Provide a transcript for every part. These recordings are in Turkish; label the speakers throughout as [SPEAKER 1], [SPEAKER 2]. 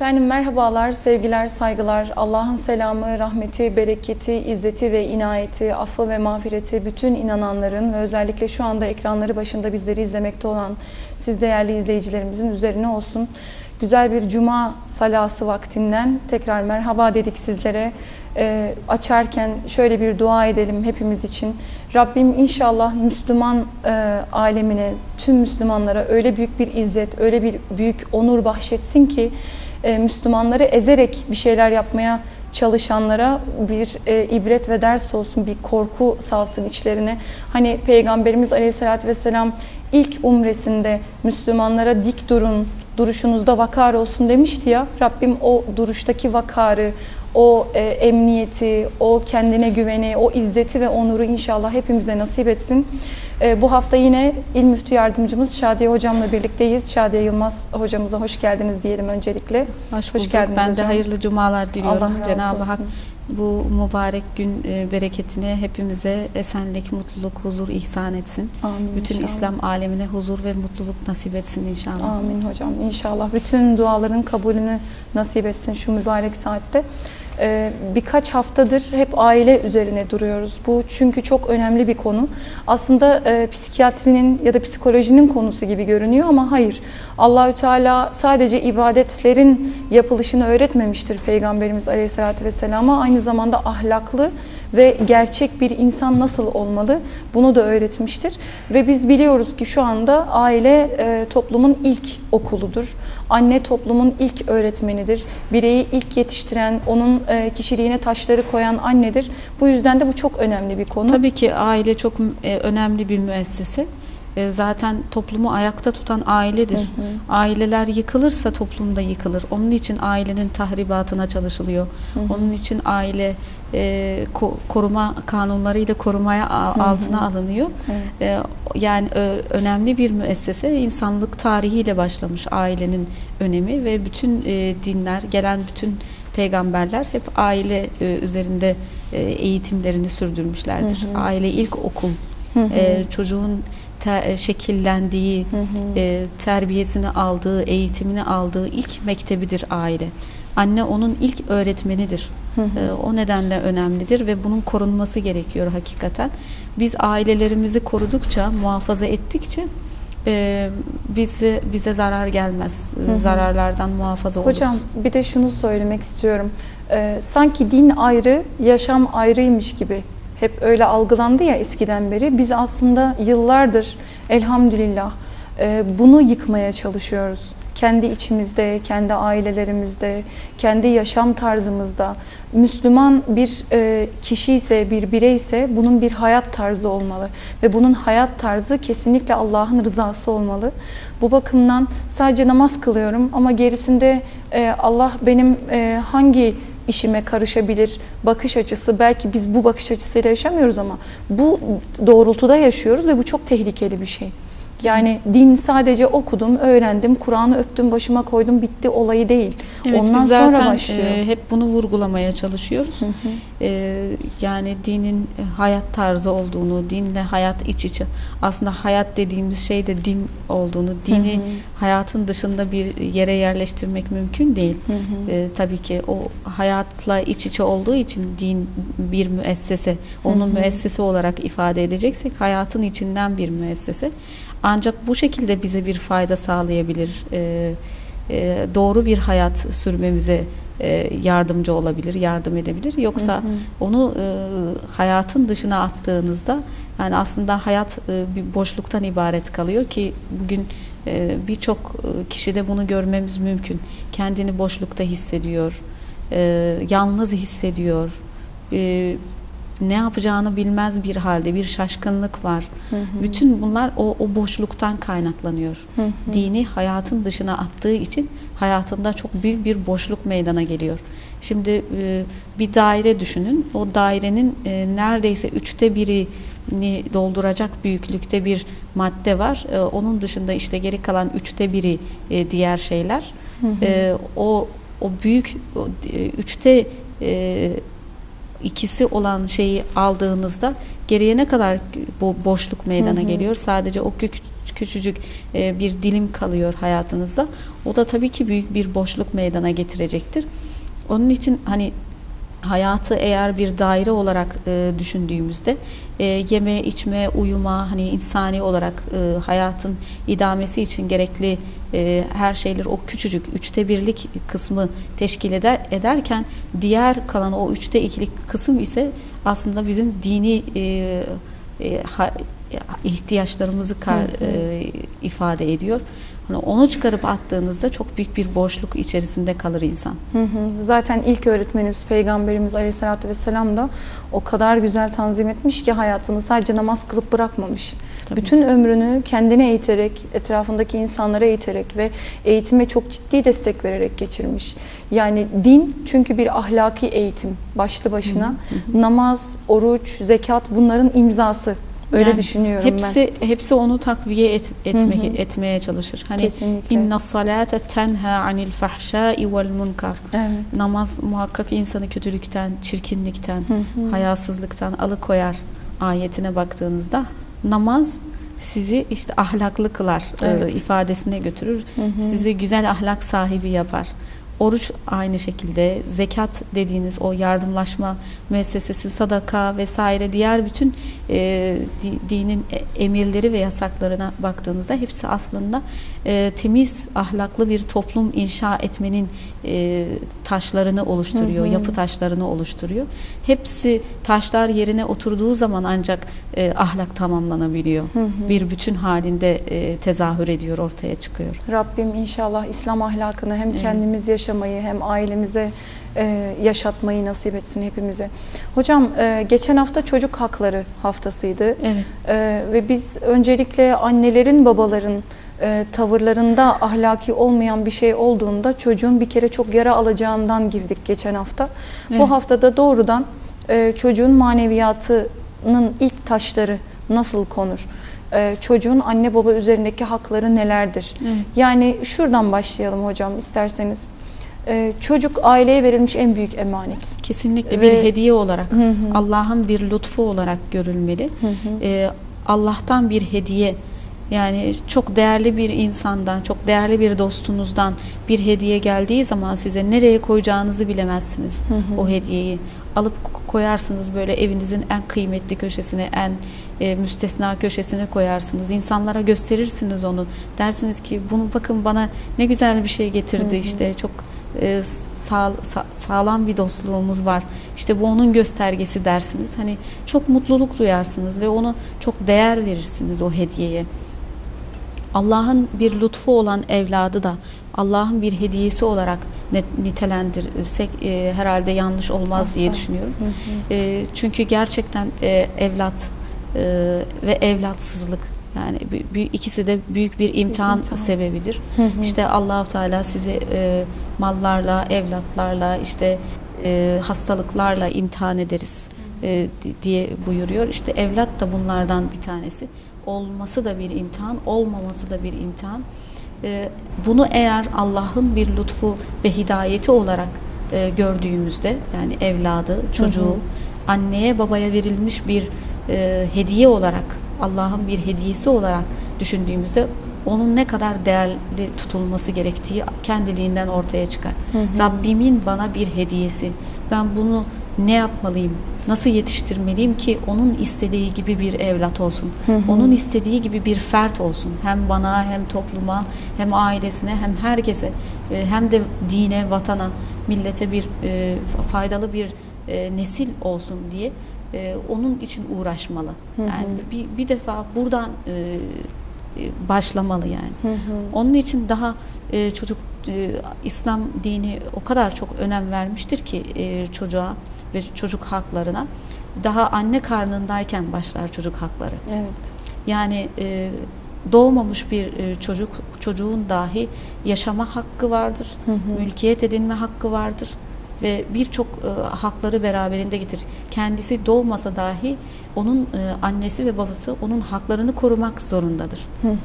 [SPEAKER 1] Efendim merhabalar, sevgiler, saygılar. Allah'ın selamı, rahmeti, bereketi, izzeti ve inayeti, affı ve mağfireti bütün inananların ve özellikle şu anda ekranları başında bizleri izlemekte olan siz değerli izleyicilerimizin üzerine olsun. Güzel bir cuma salası vaktinden tekrar merhaba dedik sizlere. Ee, açarken şöyle bir dua edelim hepimiz için. Rabbim inşallah Müslüman e, alemine, tüm Müslümanlara öyle büyük bir izzet, öyle bir büyük onur bahşetsin ki e, Müslümanları ezerek bir şeyler yapmaya çalışanlara bir e, ibret ve ders olsun, bir korku salsın içlerine. Hani Peygamberimiz Aleyhisselatü Vesselam ilk umresinde Müslümanlara dik durun, duruşunuzda vakar olsun demişti ya. Rabbim o duruştaki vakarı, o e, emniyeti, o kendine güveni, o izzeti ve onuru inşallah hepimize nasip etsin. E, bu hafta yine İl Müftü Yardımcımız Şadiye Hocam'la birlikteyiz. Şadiye Yılmaz Hocamıza hoş geldiniz diyelim öncelikle.
[SPEAKER 2] Hoş,
[SPEAKER 1] Hoş
[SPEAKER 2] bulduk.
[SPEAKER 1] geldiniz
[SPEAKER 2] ben de
[SPEAKER 1] hocam.
[SPEAKER 2] hayırlı cumalar diliyorum. Cenab-ı Hak bu mübarek gün e, bereketini hepimize esenlik, mutluluk, huzur ihsan etsin.
[SPEAKER 1] Amin
[SPEAKER 2] Bütün
[SPEAKER 1] inşallah.
[SPEAKER 2] İslam alemine huzur ve mutluluk nasip etsin inşallah.
[SPEAKER 1] Amin hocam. İnşallah bütün duaların kabulünü nasip etsin şu mübarek saatte. Ee, birkaç haftadır hep aile üzerine duruyoruz. Bu çünkü çok önemli bir konu. Aslında e, psikiyatrinin ya da psikolojinin konusu gibi görünüyor ama hayır. Allahü Teala sadece ibadetlerin yapılışını öğretmemiştir Peygamberimiz Aleyhisselatü Vesselam'a. Aynı zamanda ahlaklı ve gerçek bir insan nasıl olmalı bunu da öğretmiştir. Ve biz biliyoruz ki şu anda aile e, toplumun ilk okuludur. Anne toplumun ilk öğretmenidir. Bireyi ilk yetiştiren, onun e, kişiliğine taşları koyan annedir. Bu yüzden de bu çok önemli bir konu.
[SPEAKER 2] Tabii ki aile çok e, önemli bir müessese. E, Zaten toplumu ayakta tutan ailedir.
[SPEAKER 1] Hı hı.
[SPEAKER 2] Aileler yıkılırsa toplum da yıkılır. Onun için ailenin tahribatına çalışılıyor.
[SPEAKER 1] Hı hı.
[SPEAKER 2] Onun için aile e, ko- koruma kanunlarıyla korumaya
[SPEAKER 1] Hı hı.
[SPEAKER 2] altına alınıyor.
[SPEAKER 1] Evet.
[SPEAKER 2] E, yani ö- önemli bir müessese insanlık tarihiyle başlamış ailenin önemi ve bütün e, dinler gelen bütün peygamberler hep aile e, üzerinde e, eğitimlerini sürdürmüşlerdir.
[SPEAKER 1] Hı hı.
[SPEAKER 2] Aile ilk okul.
[SPEAKER 1] Hı hı.
[SPEAKER 2] E, çocuğun te- e, şekillendiği,
[SPEAKER 1] Hı hı.
[SPEAKER 2] e, terbiyesini aldığı, eğitimini aldığı ilk mektebidir aile. Anne onun ilk öğretmenidir.
[SPEAKER 1] Hı hı.
[SPEAKER 2] E, o nedenle önemlidir ve bunun korunması gerekiyor hakikaten. Biz ailelerimizi korudukça, muhafaza ettikçe e, bize bize zarar gelmez.
[SPEAKER 1] Hı hı.
[SPEAKER 2] Zararlardan muhafaza oluruz.
[SPEAKER 1] Hocam bir de şunu söylemek istiyorum. Ee, sanki din ayrı, yaşam ayrıymış gibi. Hep öyle algılandı ya eskiden beri. Biz aslında yıllardır elhamdülillah e, bunu yıkmaya çalışıyoruz. Kendi içimizde, kendi ailelerimizde, kendi yaşam tarzımızda. Müslüman bir e, kişi ise, bir birey ise bunun bir hayat tarzı olmalı. Ve bunun hayat tarzı kesinlikle Allah'ın rızası olmalı. Bu bakımdan sadece namaz kılıyorum ama gerisinde e, Allah benim hangi işime karışabilir bakış açısı belki biz bu bakış açısıyla yaşamıyoruz ama bu doğrultuda yaşıyoruz ve bu çok tehlikeli bir şey. Yani din sadece okudum, öğrendim, Kur'an'ı öptüm, başıma koydum, bitti olayı değil.
[SPEAKER 2] Evet,
[SPEAKER 1] Ondan
[SPEAKER 2] biz zaten
[SPEAKER 1] sonra başlıyor.
[SPEAKER 2] e, hep bunu vurgulamaya çalışıyoruz.
[SPEAKER 1] Hı hı.
[SPEAKER 2] E, yani dinin e, hayat tarzı olduğunu, dinle hayat iç içe. Aslında hayat dediğimiz şey de din olduğunu, dini
[SPEAKER 1] Hı hı.
[SPEAKER 2] hayatın dışında bir yere yerleştirmek mümkün değil.
[SPEAKER 1] Hı hı.
[SPEAKER 2] E, tabii ki o hayatla iç içe olduğu için din bir müessese, onu
[SPEAKER 1] Hı hı.
[SPEAKER 2] müessese olarak ifade edeceksek hayatın içinden bir müessese. Ancak bu şekilde bize bir fayda sağlayabilir. E, e, doğru bir hayat sürmemize e, yardımcı olabilir, yardım edebilir. Yoksa
[SPEAKER 1] Hı hı.
[SPEAKER 2] onu e, hayatın dışına attığınızda yani aslında hayat e, bir boşluktan ibaret kalıyor ki bugün e, birçok e, kişide bunu görmemiz mümkün. Kendini boşlukta hissediyor, e, yalnız hissediyor, e, ne yapacağını bilmez bir halde bir şaşkınlık var.
[SPEAKER 1] Hı hı.
[SPEAKER 2] Bütün bunlar o, o boşluktan kaynaklanıyor.
[SPEAKER 1] Hı hı.
[SPEAKER 2] Dini hayatın dışına attığı için hayatında çok büyük bir boşluk meydana geliyor. Şimdi e, bir daire düşünün. O dairenin e, neredeyse üçte birini dolduracak büyüklükte bir madde var. E, onun dışında işte geri kalan üçte biri e, diğer şeyler.
[SPEAKER 1] Hı hı.
[SPEAKER 2] E, o o büyük o, e, üçte e, ikisi olan şeyi aldığınızda geriye ne kadar bu boşluk meydana
[SPEAKER 1] Hı hı.
[SPEAKER 2] geliyor? Sadece o küçük, küçücük e, bir dilim kalıyor hayatınızda. O da tabii ki büyük bir boşluk meydana getirecektir. Onun için hani hayatı eğer bir daire olarak e, düşündüğümüzde e, yeme, içme, uyuma hani insani olarak e, hayatın idamesi için gerekli e, her şeyler o küçücük üçte birlik kısmı teşkil eder, ederken diğer kalan o üçte ikilik kısım ise aslında bizim dini e, e, ha- ihtiyaçlarımızı kar,
[SPEAKER 1] Hı hı.
[SPEAKER 2] e, ifade ediyor. Hani onu çıkarıp attığınızda çok büyük bir boşluk içerisinde kalır insan.
[SPEAKER 1] Hı hı. Zaten ilk öğretmenimiz Peygamberimiz Aleyhisselatü Vesselam da o kadar güzel tanzim etmiş ki hayatını sadece namaz kılıp bırakmamış.
[SPEAKER 2] Tabii.
[SPEAKER 1] Bütün ömrünü kendine eğiterek, etrafındaki insanlara eğiterek ve eğitime çok ciddi destek vererek geçirmiş. Yani din çünkü bir ahlaki eğitim başlı başına. Namaz, oruç, zekat bunların imzası. Öyle
[SPEAKER 2] Yani
[SPEAKER 1] düşünüyorum
[SPEAKER 2] hepsi hepsi onu takviye et, etmek
[SPEAKER 1] Hı hı.
[SPEAKER 2] etmeye çalışır.
[SPEAKER 1] ben.
[SPEAKER 2] Hani
[SPEAKER 1] Kesinlikle.
[SPEAKER 2] inna salate tenha anil fahşai vel munkar.
[SPEAKER 1] Evet.
[SPEAKER 2] Namaz muhakkak insanı kötülükten, çirkinlikten,
[SPEAKER 1] Hı hı.
[SPEAKER 2] hayasızlıktan alıkoyar ayetine baktığınızda namaz sizi işte ahlaklı kılar e,
[SPEAKER 1] Evet.
[SPEAKER 2] ifadesine götürür.
[SPEAKER 1] Hı hı.
[SPEAKER 2] Sizi güzel ahlak sahibi yapar. Oruç aynı şekilde, zekat dediğiniz o yardımlaşma müessesesi, sadaka vesaire diğer bütün e, di- dinin emirleri ve yasaklarına baktığınızda hepsi aslında e, temiz, ahlaklı bir toplum inşa etmenin e, taşlarını oluşturuyor,
[SPEAKER 1] Hı hı.
[SPEAKER 2] yapı taşlarını oluşturuyor. Hepsi taşlar yerine oturduğu zaman ancak e, ahlak tamamlanabiliyor.
[SPEAKER 1] Hı hı.
[SPEAKER 2] Bir bütün halinde e, tezahür ediyor, ortaya çıkıyor.
[SPEAKER 1] Rabbim inşallah İslam ahlakını hem
[SPEAKER 2] Evet.
[SPEAKER 1] kendimiz yaşamayı hem ailemize e, yaşatmayı nasip etsin hepimize. Hocam e, geçen hafta çocuk hakları haftasıydı
[SPEAKER 2] Evet.
[SPEAKER 1] E, ve biz öncelikle annelerin babaların e, tavırlarında ahlaki olmayan bir şey olduğunda çocuğun bir kere çok yara alacağından girdik geçen hafta.
[SPEAKER 2] Evet.
[SPEAKER 1] Bu haftada doğrudan e, çocuğun maneviyatının ilk taşları nasıl konur? E, çocuğun anne baba üzerindeki hakları nelerdir?
[SPEAKER 2] Evet.
[SPEAKER 1] Yani şuradan başlayalım hocam isterseniz. Ee, çocuk aileye verilmiş en büyük emanet.
[SPEAKER 2] Kesinlikle
[SPEAKER 1] Ve-
[SPEAKER 2] bir hediye olarak,
[SPEAKER 1] Hı hı.
[SPEAKER 2] Allah'ın bir lütfu olarak görülmeli.
[SPEAKER 1] Hı hı.
[SPEAKER 2] Ee, Allah'tan bir hediye. Yani çok değerli bir insandan, çok değerli bir dostunuzdan bir hediye geldiği zaman size nereye koyacağınızı bilemezsiniz
[SPEAKER 1] Hı hı.
[SPEAKER 2] o hediyeyi. Alıp ko- koyarsınız böyle evinizin en kıymetli köşesine, en e, müstesna köşesine koyarsınız. İnsanlara gösterirsiniz onu. Dersiniz ki bunu bakın bana ne güzel bir şey getirdi
[SPEAKER 1] Hı hı.
[SPEAKER 2] işte çok e, sağ, sa- sağlam bir dostluğumuz var. İşte bu onun göstergesi dersiniz. Hani çok mutluluk duyarsınız ve onu çok değer verirsiniz o hediyeye. Allah'ın bir lütfu olan evladı da Allah'ın bir hediyesi olarak nitelendirirsek e, herhalde yanlış olmaz diye
[SPEAKER 1] Asla.
[SPEAKER 2] düşünüyorum.
[SPEAKER 1] Hı hı.
[SPEAKER 2] E, çünkü gerçekten e, evlat e, ve evlatsızlık yani ikisi de büyük bir imtihan,
[SPEAKER 1] imtihan.
[SPEAKER 2] sebebidir.
[SPEAKER 1] Hı hı.
[SPEAKER 2] İşte Allahu Teala sizi e, mallarla, evlatlarla, işte e, hastalıklarla imtihan ederiz e, di- diye buyuruyor. İşte evlat da bunlardan bir tanesi. Olması da bir imtihan, olmaması da bir imtihan. E, bunu eğer Allah'ın bir lütfu ve hidayeti olarak e, gördüğümüzde yani evladı, çocuğu,
[SPEAKER 1] Hı hı.
[SPEAKER 2] anneye babaya verilmiş bir e, hediye olarak Allah'ın bir hediyesi olarak düşündüğümüzde onun ne kadar değerli tutulması gerektiği kendiliğinden ortaya çıkar.
[SPEAKER 1] Hı hı.
[SPEAKER 2] Rabbimin bana bir hediyesi. Ben bunu ne yapmalıyım? Nasıl yetiştirmeliyim ki onun istediği gibi bir evlat olsun?
[SPEAKER 1] Hı hı.
[SPEAKER 2] Onun istediği gibi bir fert olsun. Hem bana hem topluma hem ailesine hem herkese e, hem de dine, vatana, millete bir e, faydalı bir e, nesil olsun diye onun için uğraşmalı.
[SPEAKER 1] Hı hı.
[SPEAKER 2] Yani bir, bir defa buradan başlamalı yani.
[SPEAKER 1] Hı hı.
[SPEAKER 2] Onun için daha e, çocuk e, İslam dini o kadar çok önem vermiştir ki e, çocuğa ve çocuk haklarına. Daha anne karnındayken başlar çocuk hakları.
[SPEAKER 1] Evet.
[SPEAKER 2] Yani e, doğmamış bir e, çocuk çocuğun dahi yaşama hakkı vardır.
[SPEAKER 1] Hı hı.
[SPEAKER 2] Mülkiyet edinme hakkı vardır. Ve birçok e, hakları beraberinde getirir. Kendisi doğmasa dahi onun e, annesi ve babası onun haklarını korumak zorundadır.
[SPEAKER 1] Hı hı.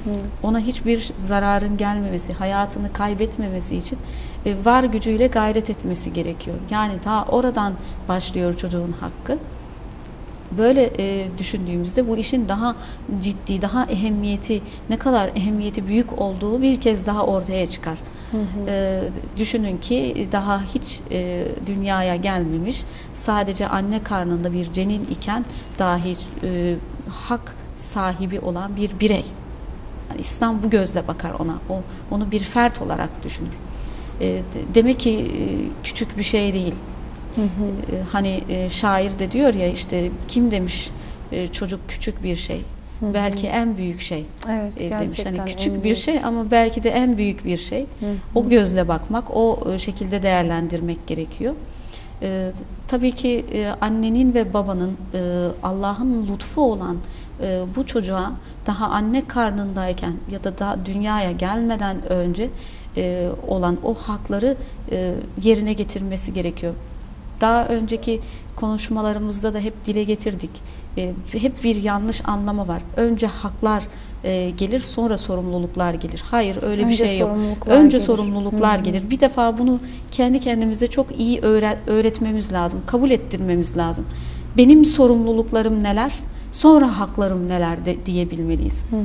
[SPEAKER 2] Ona hiçbir zararın gelmemesi, hayatını kaybetmemesi için e, var gücüyle gayret etmesi gerekiyor. Yani daha oradan başlıyor çocuğun hakkı. Böyle e, düşündüğümüzde bu işin daha ciddi, daha ehemmiyeti, ne kadar ehemmiyeti büyük olduğu bir kez daha ortaya çıkar.
[SPEAKER 1] Hı hı.
[SPEAKER 2] E, düşünün ki daha hiç e, dünyaya gelmemiş, sadece anne karnında bir cenin iken dahi e, hak sahibi olan bir birey. Yani İslam bu gözle bakar ona. O onu bir fert olarak düşünür. E, de- demek ki e, küçük bir şey değil.
[SPEAKER 1] Hı hı.
[SPEAKER 2] E, hani e, şair de diyor ya işte kim demiş e, çocuk küçük bir şey.
[SPEAKER 1] Hı hı.
[SPEAKER 2] Belki en büyük şey
[SPEAKER 1] evet,
[SPEAKER 2] e, demiş. Hani küçük bir
[SPEAKER 1] büyük.
[SPEAKER 2] şey ama belki de en büyük bir şey.
[SPEAKER 1] Hı hı.
[SPEAKER 2] O gözle bakmak, o e, şekilde değerlendirmek gerekiyor. E, tabii ki e, annenin ve babanın e, Allah'ın lütfu olan e, bu çocuğa daha anne karnındayken ya da daha dünyaya gelmeden önce e, olan o hakları e, yerine getirmesi gerekiyor. Daha önceki konuşmalarımızda da hep dile getirdik. E, hep bir yanlış anlama var. Önce haklar e, gelir, sonra sorumluluklar gelir. Hayır, öyle bir
[SPEAKER 1] Önce
[SPEAKER 2] şey yok. Önce
[SPEAKER 1] gelir.
[SPEAKER 2] sorumluluklar
[SPEAKER 1] Hı hı.
[SPEAKER 2] gelir. Bir defa bunu kendi kendimize çok iyi öğre- öğretmemiz lazım, kabul ettirmemiz lazım. Benim sorumluluklarım neler, sonra haklarım neler de, diyebilmeliyiz.
[SPEAKER 1] Hı hı.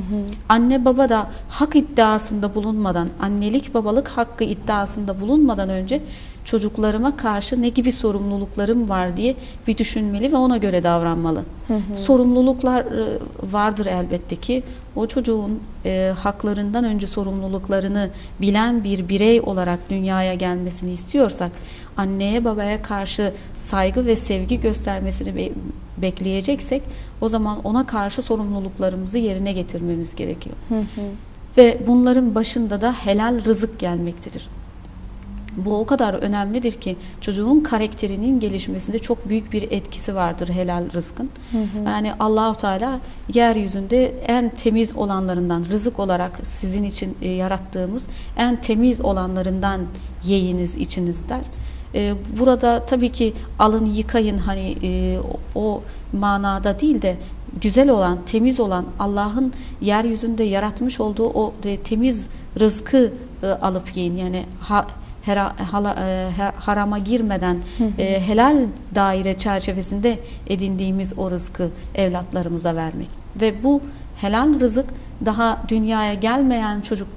[SPEAKER 2] Anne baba da hak iddiasında bulunmadan, annelik babalık hakkı iddiasında bulunmadan önce çocuklarıma karşı ne gibi sorumluluklarım var diye bir düşünmeli ve ona göre davranmalı.
[SPEAKER 1] Hı hı.
[SPEAKER 2] Sorumluluklar e, vardır elbette ki. O çocuğun e, haklarından önce sorumluluklarını bilen bir birey olarak dünyaya gelmesini istiyorsak, anneye babaya karşı saygı ve sevgi göstermesini be- bekleyeceksek, o zaman ona karşı sorumluluklarımızı yerine getirmemiz gerekiyor.
[SPEAKER 1] Hı hı.
[SPEAKER 2] Ve bunların başında da helal rızık gelmektedir. Bu o kadar önemlidir ki çocuğun karakterinin gelişmesinde çok büyük bir etkisi vardır helal rızkın.
[SPEAKER 1] Hı hı.
[SPEAKER 2] Yani Allahu Teala yeryüzünde en temiz olanlarından rızık olarak sizin için e, yarattığımız en temiz olanlarından yiyiniz içiniz der. E, burada tabii ki alın yıkayın hani e, o, manada değil de güzel olan, temiz olan Allah'ın yeryüzünde yaratmış olduğu o e, temiz rızkı e, alıp yiyin. Yani ha, hera- hala- e, harama girmeden e, helal daire çerçevesinde edindiğimiz o rızkı evlatlarımıza vermek. Ve bu helal rızık daha dünyaya gelmeyen çocuk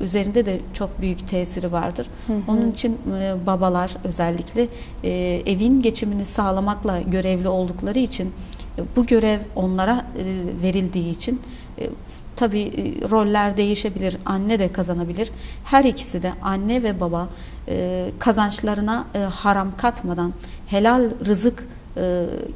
[SPEAKER 2] üzerinde de çok büyük tesiri vardır.
[SPEAKER 1] Hı hı.
[SPEAKER 2] Onun için e, babalar özellikle e, evin geçimini sağlamakla görevli oldukları için e, bu görev onlara e, verildiği için e, tabii e, roller değişebilir. Anne de kazanabilir. Her ikisi de anne ve baba e, kazançlarına e, haram katmadan helal rızık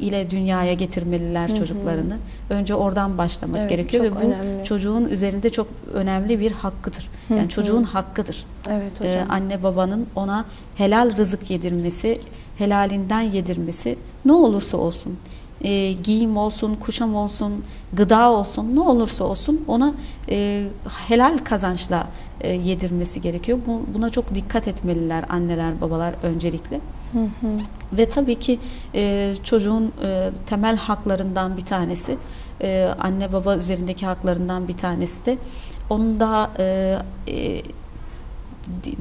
[SPEAKER 2] ile dünyaya getirmeliler
[SPEAKER 1] Hı hı.
[SPEAKER 2] çocuklarını. Önce oradan başlamak
[SPEAKER 1] Evet,
[SPEAKER 2] gerekiyor ve bu
[SPEAKER 1] önemli.
[SPEAKER 2] çocuğun üzerinde çok önemli bir hakkıdır.
[SPEAKER 1] Hı
[SPEAKER 2] Yani
[SPEAKER 1] hı.
[SPEAKER 2] çocuğun hakkıdır.
[SPEAKER 1] Evet
[SPEAKER 2] Ee,
[SPEAKER 1] hocam.
[SPEAKER 2] anne babanın ona helal rızık yedirmesi, helalinden yedirmesi ne olursa olsun, e, giyim olsun, kuşam olsun, gıda olsun, ne olursa olsun ona e, helal kazançla e, yedirmesi gerekiyor. Bu, buna çok dikkat etmeliler anneler, babalar öncelikle.
[SPEAKER 1] Hı hı.
[SPEAKER 2] Ve tabii ki e, çocuğun e, temel haklarından bir tanesi, e, anne baba üzerindeki haklarından bir tanesi de onun da e, e,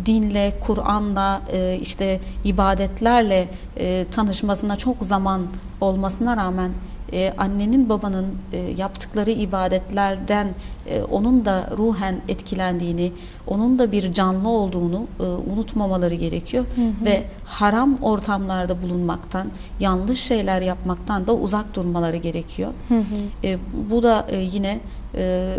[SPEAKER 2] dinle, Kur'an'la, e, işte ibadetlerle e, tanışmasına çok zaman olmasına rağmen e, annenin babanın e, yaptıkları ibadetlerden e, onun da ruhen etkilendiğini, onun da bir canlı olduğunu e, unutmamaları gerekiyor
[SPEAKER 1] Hı hı.
[SPEAKER 2] ve haram ortamlarda bulunmaktan, yanlış şeyler yapmaktan da uzak durmaları gerekiyor.
[SPEAKER 1] Hı hı.
[SPEAKER 2] E, bu da e, yine e,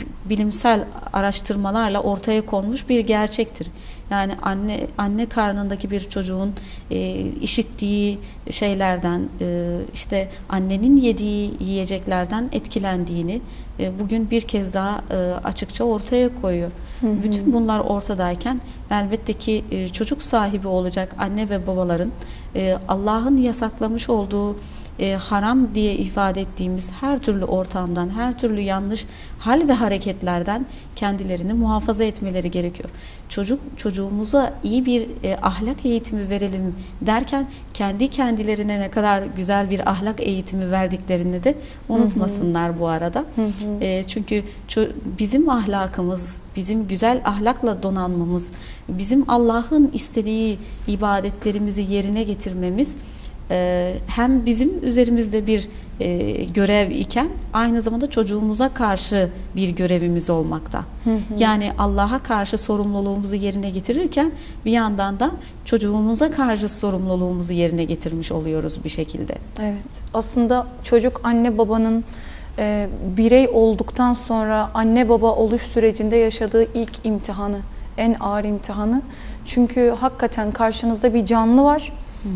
[SPEAKER 2] bi- bilimsel araştırmalarla ortaya konmuş bir gerçektir. Yani anne anne karnındaki bir çocuğun e, işittiği şeylerden, e, işte annenin yediği yiyeceklerden etkilendiğini bugün bir kez daha e, açıkça ortaya koyuyor.
[SPEAKER 1] Hı hı.
[SPEAKER 2] Bütün bunlar ortadayken elbette ki e, çocuk sahibi olacak anne ve babaların e, Allah'ın yasaklamış olduğu e, haram diye ifade ettiğimiz her türlü ortamdan, her türlü yanlış hal ve hareketlerden kendilerini muhafaza etmeleri gerekiyor. Çocuk çocuğumuza iyi bir e, ahlak eğitimi verelim derken kendi kendilerine ne kadar güzel bir ahlak eğitimi verdiklerini de unutmasınlar bu arada.
[SPEAKER 1] Hı hı.
[SPEAKER 2] E, çünkü bizim ahlakımız, bizim güzel ahlakla donanmamız, bizim Allah'ın istediği ibadetlerimizi yerine getirmemiz e, hem bizim üzerimizde bir e, görev iken aynı zamanda çocuğumuza karşı bir görevimiz olmakta.
[SPEAKER 1] Hı hı.
[SPEAKER 2] Yani Allah'a karşı sorumluluğumuzu yerine getirirken bir yandan da çocuğumuza karşı sorumluluğumuzu yerine getirmiş oluyoruz bir şekilde.
[SPEAKER 1] Evet. Aslında çocuk anne babanın e, birey olduktan sonra anne baba oluş sürecinde yaşadığı ilk imtihanı, en ağır imtihanı. Çünkü hakikaten karşınızda bir canlı var.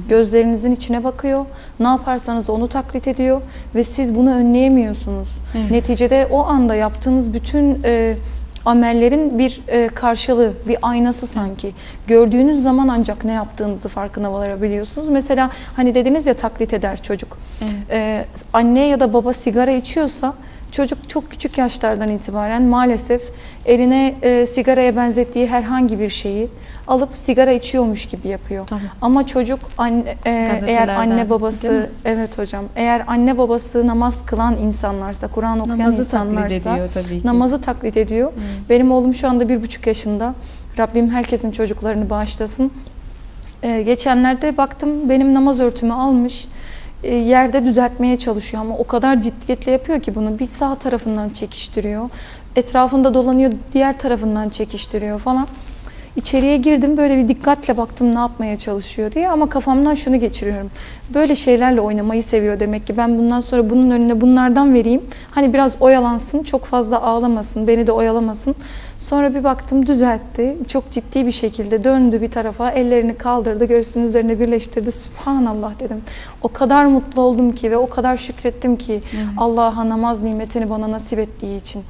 [SPEAKER 1] Gözlerinizin içine bakıyor. Ne yaparsanız onu taklit ediyor ve siz bunu önleyemiyorsunuz.
[SPEAKER 2] Evet.
[SPEAKER 1] Neticede o anda yaptığınız bütün e, amellerin bir e, karşılığı, bir aynası sanki. Gördüğünüz zaman ancak ne yaptığınızı farkına varabiliyorsunuz. Mesela hani dediniz ya taklit eder çocuk.
[SPEAKER 2] Evet.
[SPEAKER 1] Ee, anne ya da baba sigara içiyorsa çocuk çok küçük yaşlardan itibaren maalesef eline e, sigaraya benzettiği herhangi bir şeyi alıp sigara içiyormuş gibi yapıyor.
[SPEAKER 2] Tabii.
[SPEAKER 1] Ama çocuk anne, e, eğer anne babası evet hocam eğer anne babası namaz kılan insanlarsa Kur'an okuyan
[SPEAKER 2] Namazı taklit
[SPEAKER 1] insanlarsa
[SPEAKER 2] ediyor tabii ki.
[SPEAKER 1] namazı taklit ediyor.
[SPEAKER 2] Evet.
[SPEAKER 1] Benim oğlum şu anda bir buçuk yaşında. Rabbim herkesin çocuklarını bağışlasın. Ee, geçenlerde baktım benim namaz örtümü almış. E, yerde düzeltmeye çalışıyor ama o kadar ciddiyetle yapıyor ki bunu. Bir sağ tarafından çekiştiriyor. Etrafında dolanıyor diğer tarafından çekiştiriyor falan. İçeriye girdim böyle bir dikkatle baktım ne yapmaya çalışıyor diye ama kafamdan şunu geçiriyorum. Böyle şeylerle oynamayı seviyor demek ki ben bundan sonra bunun önüne bunlardan vereyim. Hani biraz oyalansın, çok fazla ağlamasın, beni de oyalamasın. Sonra bir baktım düzeltti. Çok ciddi bir şekilde döndü bir tarafa, ellerini kaldırdı, göğsünün üzerine birleştirdi. Subhanallah dedim. O kadar mutlu oldum ki ve o kadar şükrettim ki
[SPEAKER 2] Evet.
[SPEAKER 1] Allah'a namaz nimetini bana nasip ettiği için.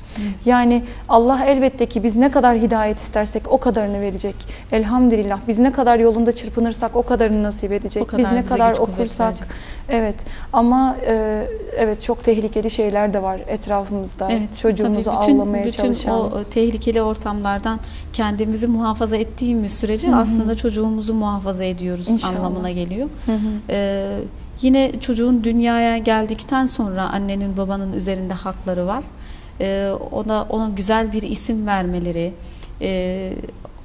[SPEAKER 1] Yani Allah elbette ki biz ne kadar hidayet istersek o kadarını verecek. Elhamdülillah. Biz ne kadar yolunda çırpınırsak o kadarını nasip edecek.
[SPEAKER 2] Kadar
[SPEAKER 1] biz ne kadar okursak
[SPEAKER 2] verecek.
[SPEAKER 1] Evet. Ama e, evet çok tehlikeli şeyler de var etrafımızda. Çocuğumuzu
[SPEAKER 2] tabii bütün,
[SPEAKER 1] avlamaya
[SPEAKER 2] bütün
[SPEAKER 1] çalışan.
[SPEAKER 2] o e, tehlikeli ortamlardan kendimizi muhafaza ettiğimiz sürece
[SPEAKER 1] Hı hı.
[SPEAKER 2] aslında çocuğumuzu muhafaza ediyoruz
[SPEAKER 1] İnşallah.
[SPEAKER 2] anlamına geliyor.
[SPEAKER 1] Hı hı.
[SPEAKER 2] Ee, yine çocuğun dünyaya geldikten sonra annenin babanın üzerinde hakları var. Ee, ona ona güzel bir isim vermeleri, e,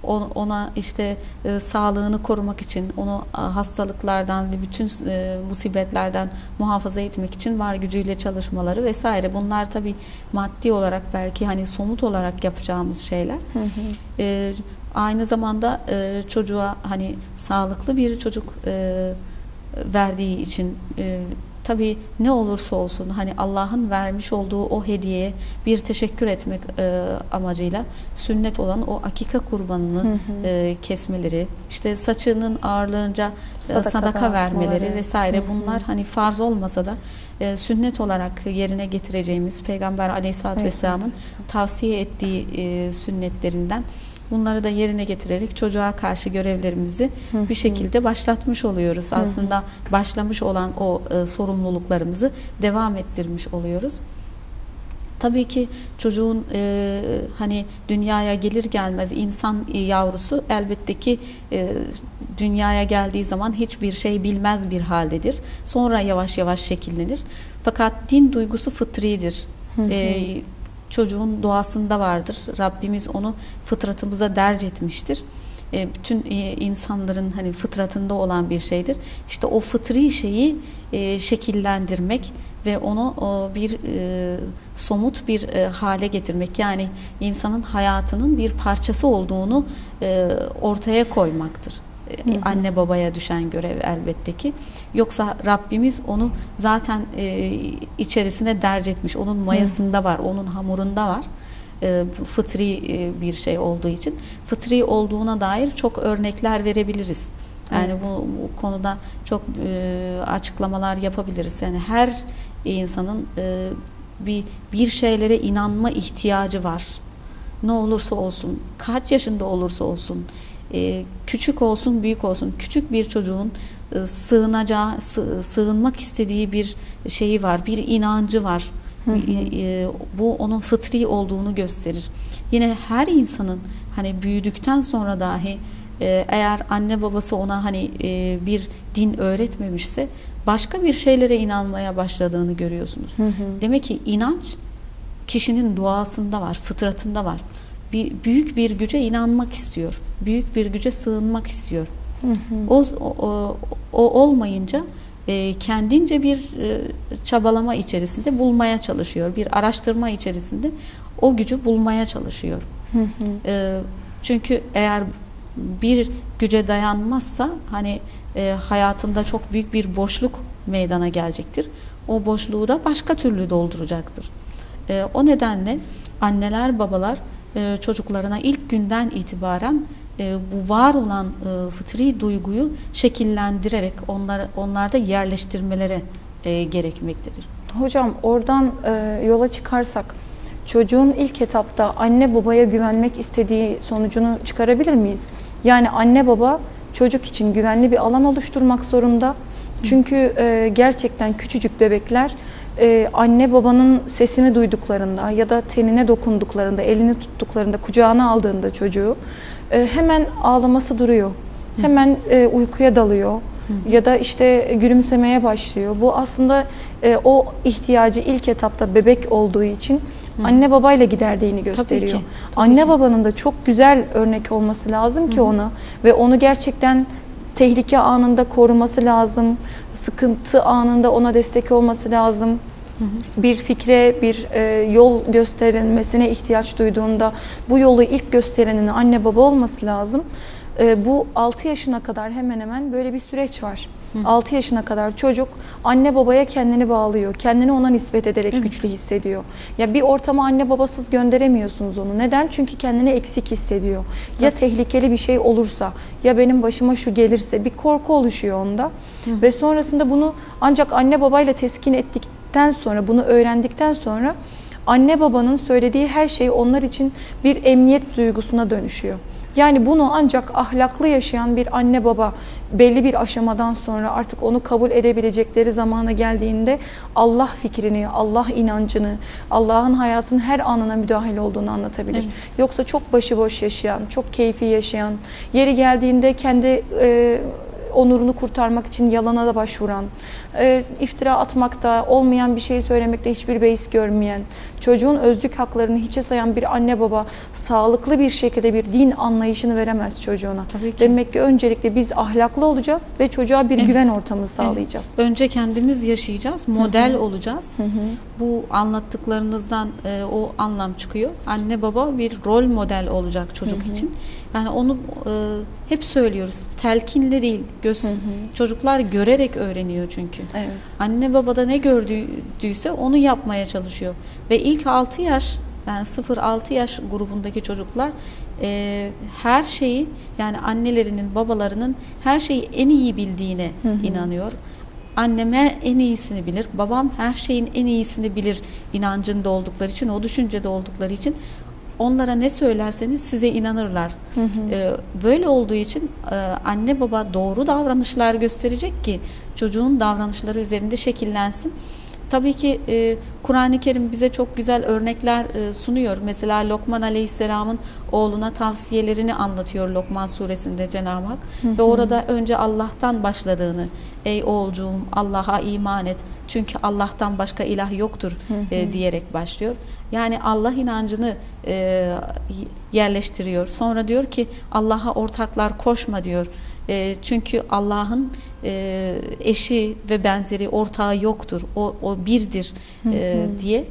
[SPEAKER 2] ona işte e, sağlığını korumak için, onu hastalıklardan ve bütün e, musibetlerden muhafaza etmek için var gücüyle çalışmaları vesaire. Bunlar tabii maddi olarak belki hani somut olarak yapacağımız şeyler.
[SPEAKER 1] Hı hı.
[SPEAKER 2] Ee, aynı zamanda e, çocuğa hani sağlıklı bir çocuk e, verdiği için e, tabii ne olursa olsun hani Allah'ın vermiş olduğu o hediyeye bir teşekkür etmek e, amacıyla sünnet olan o akika kurbanını
[SPEAKER 1] Hı hı.
[SPEAKER 2] e, kesmeleri, işte saçının ağırlığınca e,
[SPEAKER 1] Sadaka
[SPEAKER 2] sadaka, vermeleri vesaire
[SPEAKER 1] Hı hı.
[SPEAKER 2] bunlar hani farz olmasa da e, sünnet olarak yerine getireceğimiz Peygamber Aleyhisselatü Vesselam'ın tavsiye ettiği e, sünnetlerinden bunları da yerine getirerek çocuğa karşı görevlerimizi bir şekilde başlatmış oluyoruz. Aslında başlamış olan o e, sorumluluklarımızı devam ettirmiş oluyoruz. Tabii ki çocuğun e, hani dünyaya gelir gelmez insan yavrusu elbette ki e, dünyaya geldiği zaman hiçbir şey bilmez bir haldedir. Sonra yavaş yavaş şekillenir. Fakat din duygusu fıtridir.
[SPEAKER 1] Hı hı.
[SPEAKER 2] E, çocuğun doğasında vardır. Rabbimiz onu fıtratımıza derc etmiştir. E, bütün e, insanların hani fıtratında olan bir şeydir. İşte o fıtri şeyi e, şekillendirmek ve onu o, bir e, somut bir e, hale getirmek yani insanın hayatının bir parçası olduğunu e, ortaya koymaktır.
[SPEAKER 1] Hı hı.
[SPEAKER 2] Anne babaya düşen görev elbette ki. Yoksa Rabbimiz onu zaten e, içerisine derc etmiş. Onun mayasında var, onun hamurunda var. E, fıtri e, bir şey olduğu için. Fıtri olduğuna dair çok örnekler verebiliriz. Yani
[SPEAKER 1] Evet.
[SPEAKER 2] bu, bu konuda çok e, açıklamalar yapabiliriz. Yani her insanın e, bir bir şeylere inanma ihtiyacı var. Ne olursa olsun, kaç yaşında olursa olsun, e, küçük olsun, büyük olsun, küçük bir çocuğun e, sığınacağı, sı- sığınmak istediği bir şeyi var, bir inancı var.
[SPEAKER 1] Hı hı.
[SPEAKER 2] E, Bu onun fıtri olduğunu gösterir. Yine her insanın hani büyüdükten sonra dahi e, eğer anne babası ona hani e, bir din öğretmemişse başka bir şeylere inanmaya başladığını görüyorsunuz.
[SPEAKER 1] Hı hı.
[SPEAKER 2] Demek ki inanç kişinin doğasında var, fıtratında var. Bir büyük bir güce inanmak istiyor. Büyük bir güce sığınmak istiyor.
[SPEAKER 1] Hı hı.
[SPEAKER 2] O o, o olmayınca e, kendince bir e, çabalama içerisinde bulmaya çalışıyor. Bir araştırma içerisinde o gücü bulmaya çalışıyor.
[SPEAKER 1] Hı hı.
[SPEAKER 2] E, çünkü eğer bir güce dayanmazsa hani e, hayatında çok büyük bir boşluk meydana gelecektir. O boşluğu da başka türlü dolduracaktır. E, o nedenle anneler babalar e, çocuklarına ilk günden itibaren e, bu var olan e, fıtri duyguyu şekillendirerek onları onlarda yerleştirmelere e, gerekmektedir.
[SPEAKER 1] Hocam oradan e, yola çıkarsak çocuğun ilk etapta anne babaya güvenmek istediği sonucunu çıkarabilir miyiz? Yani anne baba çocuk için güvenli bir alan oluşturmak zorunda. Çünkü e, gerçekten küçücük bebekler e, anne babanın sesini duyduklarında ya da tenine dokunduklarında, elini tuttuklarında, kucağına aldığında çocuğu e, hemen ağlaması duruyor. Hemen e, uykuya dalıyor ya da işte gülümsemeye başlıyor. Bu aslında e, o ihtiyacı ilk etapta bebek olduğu için anne babayla giderdiğini gösteriyor.
[SPEAKER 2] ki, tabii
[SPEAKER 1] anne
[SPEAKER 2] ki.
[SPEAKER 1] babanın da çok güzel örnek olması lazım ki
[SPEAKER 2] Hı hı.
[SPEAKER 1] ona ve onu gerçekten tehlike anında koruması lazım. Sıkıntı anında ona destek olması lazım. Bir fikre, bir e, yol gösterilmesine ihtiyaç duyduğunda bu yolu ilk gösterenin anne baba olması lazım. E, bu 6 yaşına kadar hemen hemen böyle bir süreç var.
[SPEAKER 2] Hı.
[SPEAKER 1] 6 yaşına kadar çocuk anne babaya kendini bağlıyor. Kendini ona nispet ederek
[SPEAKER 2] Evet.
[SPEAKER 1] güçlü hissediyor. Ya bir ortama anne babasız gönderemiyorsunuz onu. Neden? Çünkü kendini eksik hissediyor. Ya
[SPEAKER 2] Tabii.
[SPEAKER 1] tehlikeli bir şey olursa, ya benim başıma şu gelirse bir korku oluşuyor onda.
[SPEAKER 2] Hı.
[SPEAKER 1] Ve sonrasında bunu ancak anne babayla teskin ettikten sonra, bunu öğrendikten sonra anne babanın söylediği her şey onlar için bir emniyet duygusuna dönüşüyor. Yani bunu ancak ahlaklı yaşayan bir anne baba belli bir aşamadan sonra artık onu kabul edebilecekleri zamana geldiğinde Allah fikrini, Allah inancını, Allah'ın hayatın her anına müdahil olduğunu anlatabilir.
[SPEAKER 2] Evet.
[SPEAKER 1] Yoksa çok başıboş yaşayan, çok keyfi yaşayan, yeri geldiğinde kendi e, onurunu kurtarmak için yalana da başvuran, e, iftira atmakta, olmayan bir şeyi söylemekte hiçbir beis görmeyen, çocuğun özlük haklarını hiçe sayan bir anne baba sağlıklı bir şekilde bir din anlayışını veremez çocuğuna.
[SPEAKER 2] Tabii ki.
[SPEAKER 1] Demek ki öncelikle biz ahlaklı olacağız ve çocuğa bir
[SPEAKER 2] Evet.
[SPEAKER 1] güven ortamı sağlayacağız.
[SPEAKER 2] Önce kendimiz yaşayacağız, model olacağız.
[SPEAKER 1] Hı hı.
[SPEAKER 2] Bu anlattıklarınızdan e, o anlam çıkıyor. Anne baba bir rol model olacak çocuk
[SPEAKER 1] Hı hı.
[SPEAKER 2] için. Yani onu e, hep söylüyoruz. Telkinle değil, göz
[SPEAKER 1] Hı hı.
[SPEAKER 2] çocuklar görerek öğreniyor çünkü.
[SPEAKER 1] Evet.
[SPEAKER 2] Anne babada ne gördüyse onu yapmaya çalışıyor. Ve ilk 6 yaş yani 0-6 yaş grubundaki çocuklar e, her şeyi yani annelerinin babalarının her şeyi en iyi bildiğine
[SPEAKER 1] Hı hı.
[SPEAKER 2] inanıyor. Anneme en iyisini bilir, babam her şeyin en iyisini bilir inancında oldukları için, o düşüncede oldukları için onlara ne söylerseniz size inanırlar.
[SPEAKER 1] Hı hı.
[SPEAKER 2] Ee, Böyle olduğu için e, anne baba doğru davranışlar gösterecek ki çocuğun davranışları üzerinde şekillensin. Tabii ki e, Kur'an-ı Kerim bize çok güzel örnekler e, sunuyor. Mesela Lokman Aleyhisselam'ın oğluna tavsiyelerini anlatıyor Lokman suresinde Cenab-ı Hak. Ve orada önce Allah'tan başladığını, ey oğulcuğum Allah'a iman et çünkü Allah'tan başka ilah yoktur e, diyerek başlıyor. Yani Allah inancını e, yerleştiriyor. Sonra diyor ki Allah'a ortaklar koşma diyor. E, çünkü Allah'ın e, eşi ve benzeri ortağı yoktur. O, o birdir e, diye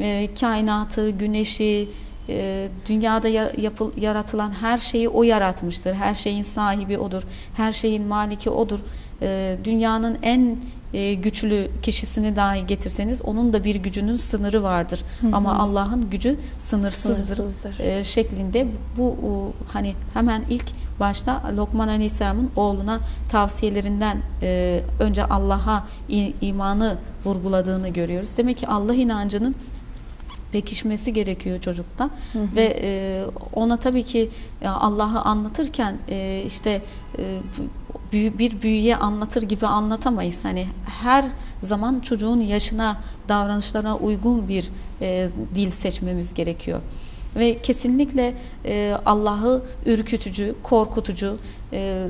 [SPEAKER 2] e, kainatı, güneşi, e, dünyada yapıl- yaratılan her şeyi o yaratmıştır. Her şeyin sahibi odur. Her şeyin maliki odur. E, dünyanın en e, güçlü kişisini dahi getirseniz onun da bir gücünün sınırı vardır. Ama Allah'ın gücü sınırsızdır
[SPEAKER 1] Sınırsızdır.
[SPEAKER 2] e, şeklinde bu o, hani hemen ilk başta Lokman Aleyhisselam'ın oğluna tavsiyelerinden e, önce Allah'a imanı vurguladığını görüyoruz. Demek ki Allah inancının pekişmesi gerekiyor çocukta
[SPEAKER 1] Hı hı.
[SPEAKER 2] ve e, ona tabii ki e, Allah'ı anlatırken e, işte e, büyü, bir büyüye anlatır gibi anlatamayız. Hani her zaman çocuğun yaşına, davranışlarına uygun bir e, dil seçmemiz gerekiyor. Ve kesinlikle e, Allah'ı ürkütücü, korkutucu, e,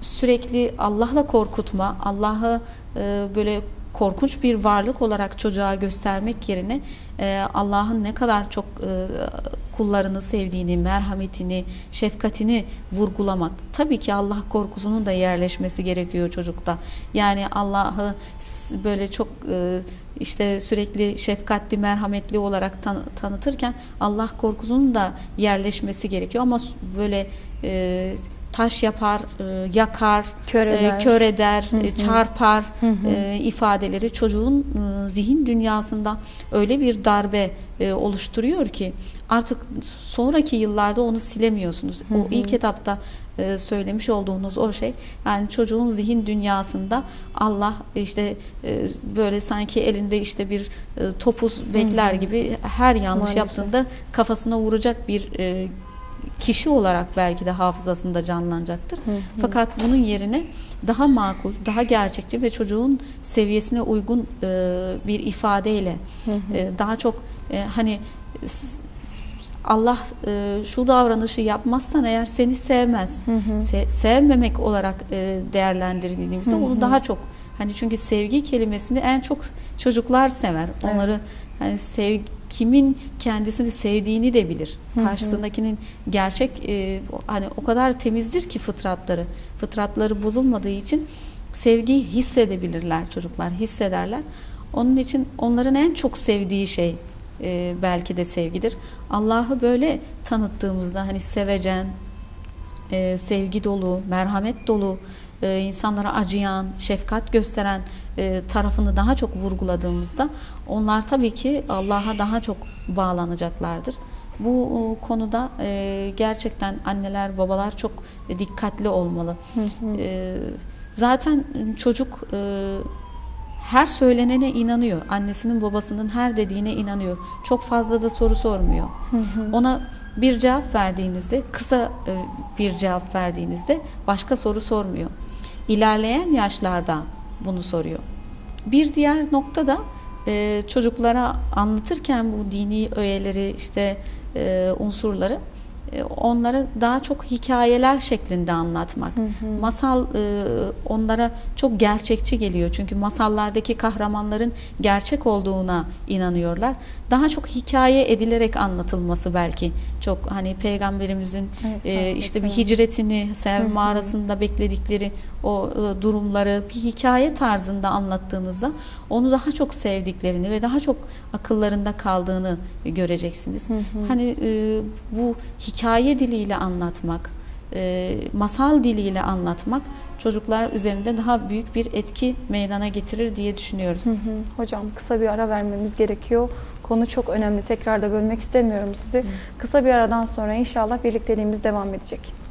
[SPEAKER 2] sürekli Allah'la korkutma, Allah'ı e, böyle korkunç bir varlık olarak çocuğa göstermek yerine Allah'ın ne kadar çok e, kullarını sevdiğini, merhametini, şefkatini vurgulamak. Tabii ki Allah korkusunun da yerleşmesi gerekiyor çocukta. Yani Allah'ı böyle çok e, işte sürekli şefkatli, merhametli olarak tan- tanıtırken Allah korkusunun da yerleşmesi gerekiyor. Ama böyle e, taş yapar, e, yakar,
[SPEAKER 1] Kör
[SPEAKER 2] e,
[SPEAKER 1] eder.
[SPEAKER 2] kör eder,
[SPEAKER 1] Hı
[SPEAKER 2] e,
[SPEAKER 1] hı.
[SPEAKER 2] çarpar
[SPEAKER 1] Hı hı.
[SPEAKER 2] e, ifadeleri çocuğun e, zihin dünyasında öyle bir darbe e, oluşturuyor ki artık sonraki yıllarda onu silemiyorsunuz.
[SPEAKER 1] Hı
[SPEAKER 2] O
[SPEAKER 1] hı.
[SPEAKER 2] ilk etapta e, söylemiş olduğunuz o şey yani çocuğun zihin dünyasında Allah işte e, böyle sanki elinde işte bir e, topuz bekler
[SPEAKER 1] hı.
[SPEAKER 2] gibi her yanlış
[SPEAKER 1] Maalesef.
[SPEAKER 2] yaptığında kafasına vuracak bir e, kişi olarak belki de hafızasında canlanacaktır.
[SPEAKER 1] Hı hı.
[SPEAKER 2] Fakat bunun yerine daha makul, daha gerçekçi ve çocuğun seviyesine uygun e, bir ifadeyle
[SPEAKER 1] Hı hı.
[SPEAKER 2] e, daha çok e, hani Allah e, şu davranışı yapmazsan eğer seni sevmez.
[SPEAKER 1] Hı hı.
[SPEAKER 2] Se- sevmemek olarak e, değerlendirdiğimizde
[SPEAKER 1] Hı hı.
[SPEAKER 2] onu daha çok hani çünkü sevgi kelimesini en çok çocuklar sever.
[SPEAKER 1] Evet.
[SPEAKER 2] Onları hani sev kimin kendisini sevdiğini de bilir. Karşısındakinin gerçek e, hani o kadar temizdir ki fıtratları. Fıtratları bozulmadığı için sevgiyi hissedebilirler çocuklar, hissederler. Onun için onların en çok sevdiği şey e, belki de sevgidir. Allah'ı böyle tanıttığımızda hani sevecen, e, sevgi dolu, merhamet dolu, e, insanlara acıyan, şefkat gösteren tarafını daha çok vurguladığımızda onlar tabii ki Allah'a daha çok bağlanacaklardır. Bu e, konuda e, gerçekten anneler, babalar çok dikkatli olmalı.
[SPEAKER 1] Hı hı.
[SPEAKER 2] E, zaten çocuk e, her söylenene inanıyor. Annesinin babasının her dediğine inanıyor. Çok fazla da soru sormuyor.
[SPEAKER 1] Hı hı.
[SPEAKER 2] Ona bir cevap verdiğinizde, kısa e, bir cevap verdiğinizde başka soru sormuyor. İlerleyen yaşlarda bunu soruyor. Bir diğer nokta da e, çocuklara anlatırken bu dini öğeleri işte e, unsurları onları daha çok hikayeler şeklinde anlatmak.
[SPEAKER 1] Hı hı.
[SPEAKER 2] Masal e, onlara çok gerçekçi geliyor. Çünkü masallardaki kahramanların gerçek olduğuna inanıyorlar. Daha çok hikaye edilerek anlatılması belki çok hani peygamberimizin
[SPEAKER 1] Evet,
[SPEAKER 2] e, işte bir hicretini, Sev mağarasında bekledikleri o e, durumları bir hikaye tarzında anlattığınızda onu daha çok sevdiklerini ve daha çok akıllarında kaldığını göreceksiniz.
[SPEAKER 1] Hı hı.
[SPEAKER 2] Hani e, bu hikaye diliyle anlatmak, e, masal diliyle anlatmak çocuklar üzerinde daha büyük bir etki meydana getirir diye düşünüyoruz.
[SPEAKER 1] Hı hı. Hocam kısa bir ara vermemiz gerekiyor. Konu çok önemli. Tekrar da bölmek istemiyorum sizi. Kısa bir aradan sonra inşallah birlikteliğimiz devam edecek.